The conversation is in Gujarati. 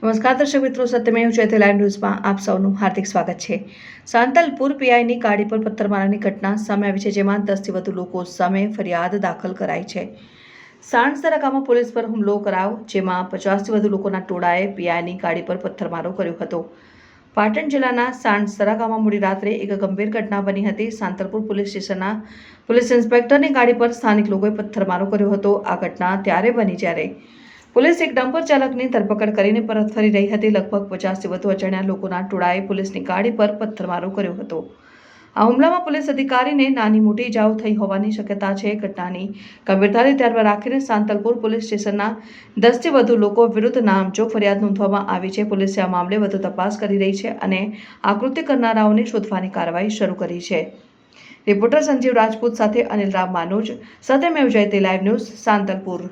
નમસ્કાર દર્શક મિત્રો સત્યમેવ જયતે લાઈવ ન્યૂઝમાં આપ સૌનું હાર્દિક સ્વાગત છે. સાંતલપુર પીઆઈની ગાડી પર પથ્થરમારાની ઘટના સામે આવી છે, જેમાં દસથી વધુ લોકો સામે ફરિયાદ દાખલ કરાઈ છે. સાણસરા ગામમાં પોલીસ પર હુમલો કરાયો, જેમાં પચાસથી વધુ લોકોના ટોળાએ પીઆઈની ગાડી પર પથ્થરમારો કર્યો હતો. પાટણ જિલ્લાના સાણસરા ગામમાં મોડી રાત્રે એક ગંભીર ઘટના બની હતી. સાંતલપુર પોલીસ સ્ટેશનના પોલીસ ઇન્સ્પેક્ટરની ગાડી પર સ્થાનિક લોકોએ પથ્થરમારો કર્યો હતો. આ ઘટના ત્યારે બની જ્યારે પોલીસ એક ડમ્પર ચાલકની ધરપકડ કરીને પરત ફરી રહી હતી. લગભગ પચાસથી વધુ અજાણ્યા લોકોના ટોળાએ પોલીસની ગાડી પર પથ્થરમારો કર્યો હતો. આ હુમલામાં પોલીસ અધિકારીને નાની મોટી ઇજાઓ થઈ હોવાની શક્યતા છે. ઘટનાની ગંભીરતાને ધ્યાનમાં રાખીને સાંતલપુર પોલીસ સ્ટેશનના દસથી વધુ લોકો વિરુદ્ધ નામજોગ ફરિયાદ નોંધવામાં આવી છે. પોલીસે આ મામલે વધુ તપાસ કરી રહી છે અને આકૃતિ કરનારાઓને શોધવાની કાર્યવાહી શરૂ કરી છે. રિપોર્ટર સંજીવ રાજપૂત સાથે અનિલ રામ માનુજ વિજય તે લાઈવ ન્યૂઝ સાંતલપુર.